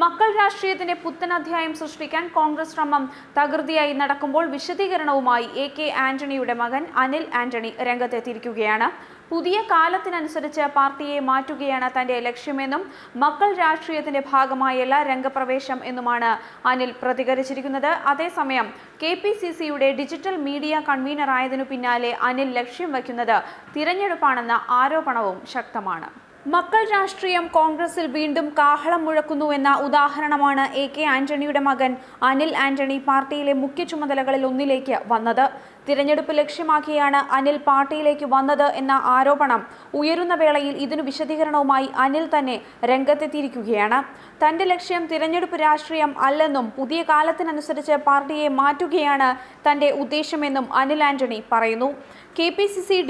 മക്കൾ രാഷ്ട്രീയത്തിന്റെ പുത്തൻ അധ്യായം സൃഷ്ടിക്കാൻ കോൺഗ്രസ് ശ്രമം തകൃതിയായി നടക്കുമ്പോൾ വിശദീകരണവുമായി എ കെ ആന്റണിയുടെ മകൻ അനിൽ ആന്റണി രംഗത്തെത്തിയിരിക്കുകയാണ്. പുതിയ കാലത്തിനനുസരിച്ച് പാർട്ടിയെ മാറ്റുകയാണ് തന്റെ ലക്ഷ്യമെന്നും മക്കൾ രാഷ്ട്രീയത്തിന്റെ ഭാഗമായല്ല രംഗപ്രവേശം എന്നുമാണ് അനിൽ പ്രതികരിച്ചിരിക്കുന്നത്. അതേസമയം കെ പി സി സിയുടെ ഡിജിറ്റൽ മീഡിയ കൺവീനറായതിനു പിന്നാലെ അനിൽ ലക്ഷ്യം വയ്ക്കുന്നത് തിരഞ്ഞെടുപ്പാണെന്ന ആരോപണവും ശക്തമാണ്. മക്കൾ രാഷ്ട്രീയം കോൺഗ്രസിൽ വീണ്ടും കാഹളം മുഴക്കുന്നു എന്ന ഉദാഹരണമാണ് എ കെ ആന്റണിയുടെ മകൻ അനിൽ ആന്റണി പാർട്ടിയിലെ മുഖ്യ ചുമതലകളിൽ ഒന്നിലേക്ക് വന്നത്. തിരഞ്ഞെടുപ്പ് ലക്ഷ്യമാക്കിയാണ് അനിൽ പാർട്ടിയിലേക്ക് വന്നത് എന്ന ആരോപണം ഉയരുന്ന വേളയിൽ ഇതിനു വിശദീകരണവുമായി അനിൽ തന്നെ രംഗത്തെത്തിയിരിക്കുകയാണ്. തന്റെ ലക്ഷ്യം തിരഞ്ഞെടുപ്പ് രാഷ്ട്രീയം അല്ലെന്നും പുതിയ കാലത്തിനനുസരിച്ച് പാർട്ടിയെ മാറ്റുകയാണ് തന്റെ ഉദ്ദേശമെന്നും അനിൽ ആന്റണി പറയുന്നു. കെ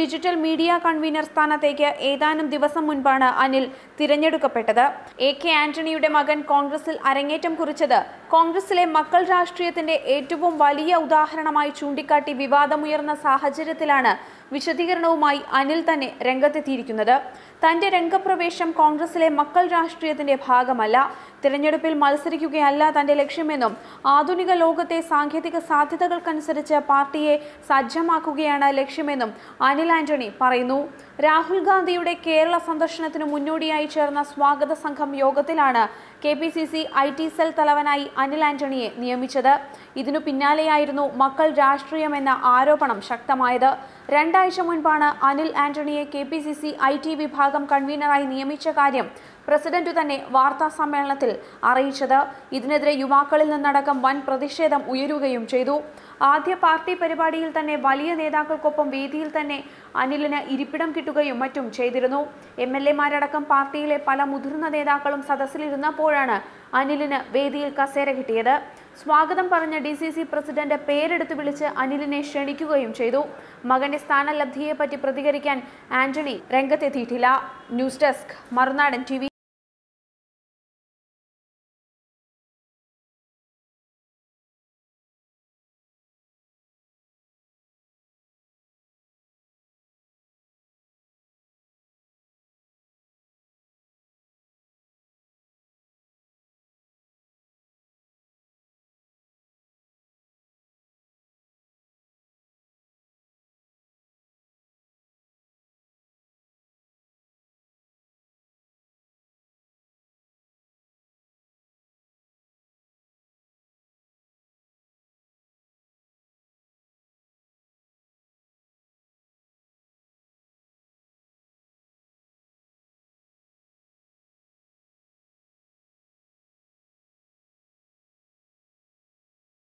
ഡിജിറ്റൽ മീഡിയ കൺവീനർ സ്ഥാനത്തേക്ക് ഏതാനും ദിവസം മുൻപാണ് അനിൽ തിരഞ്ഞെടുക്കപ്പെട്ടത്. എ കെ ആന്റണിയുടെ മകൻ കോൺഗ്രസിൽ അരങ്ങേറ്റം കുറിച്ചത് കോൺഗ്രസിലെ മക്കൾ രാഷ്ട്രീയത്തിന്റെ ഏറ്റവും വലിയ ഉദാഹരണമായി ചൂണ്ടിക്കാട്ടി വിവാദമുയർന്ന സാഹചര്യത്തിലാണ് വിശദീകരണവുമായി അനിൽ തന്നെ രംഗത്തെത്തിയിരിക്കുന്നത്. തന്റെ രംഗപ്രവേശം കോൺഗ്രസിലെ മക്കൾ രാഷ്ട്രീയത്തിന്റെ ഭാഗമല്ല. തിരഞ്ഞെടുപ്പിൽ മത്സരിക്കുകയല്ല തന്റെ ലക്ഷ്യമെന്നും ആധുനിക ലോകത്തെ സാങ്കേതിക സാധ്യതകൾക്കനുസരിച്ച് പാർട്ടിയെ സജ്ജമാക്കുകയാണ് ലക്ഷ്യമെന്നും അനിൽ ആന്റണി പറയുന്നു. രാഹുൽ ഗാന്ധിയുടെ കേരള സന്ദർശനത്തിന് മുന്നോടിയായി ചേർന്ന സ്വാഗത സംഘം യോഗത്തിലാണ് K P C C I T cell തലവനായി അനിൽ ആന്റണിയെ നിയമിച്ചത്. ഇതിനു പിന്നാലെയായിരുന്നു മക്കൾ രാഷ്ട്രീയമെന്ന ആരോപണം ശക്തമായത്. രണ്ടാഴ്ച മുൻപാണ് Anil ആന്റണിയെ K P C C I T വിഭാഗം കൺവീനറായി നിയമിച്ച കാര്യം പ്രസിഡന്റ് തന്നെ വാർത്താ സമ്മേളനത്തിൽ അറിയിച്ചത്. ഇതിനെതിരെ യുവാക്കളിൽ നിന്നടക്കം വൻ പ്രതിഷേധം ഉയരുകയും ചെയ്തു. ആദ്യ പാർട്ടി പരിപാടിയിൽ തന്നെ വലിയ നേതാക്കൾക്കൊപ്പം വേദിയിൽ തന്നെ അനിലിന് ഇരിപ്പിടം കിട്ടുകയും മറ്റും ചെയ്തിരുന്നു. എം എൽ എമാരടക്കം പാർട്ടിയിലെ പല മുതിർന്ന നേതാക്കളും സദസ്സിലിരുന്നപ്പോഴാണ് അനിലിന് വേദിയിൽ കസേര കിട്ടിയത്. സ്വാഗതം പറഞ്ഞ ഡി സി സി പ്രസിഡന്റ് പേരെടുത്ത് വിളിച്ച് അനിലിനെ ക്ഷണിക്കുകയും ചെയ്തു. മകന്റെ സ്ഥാനലബ്ധിയെപ്പറ്റി പ്രതികരിക്കാൻ Antony രംഗത്തെത്തിയിട്ടില്ല. News desk Marunadan T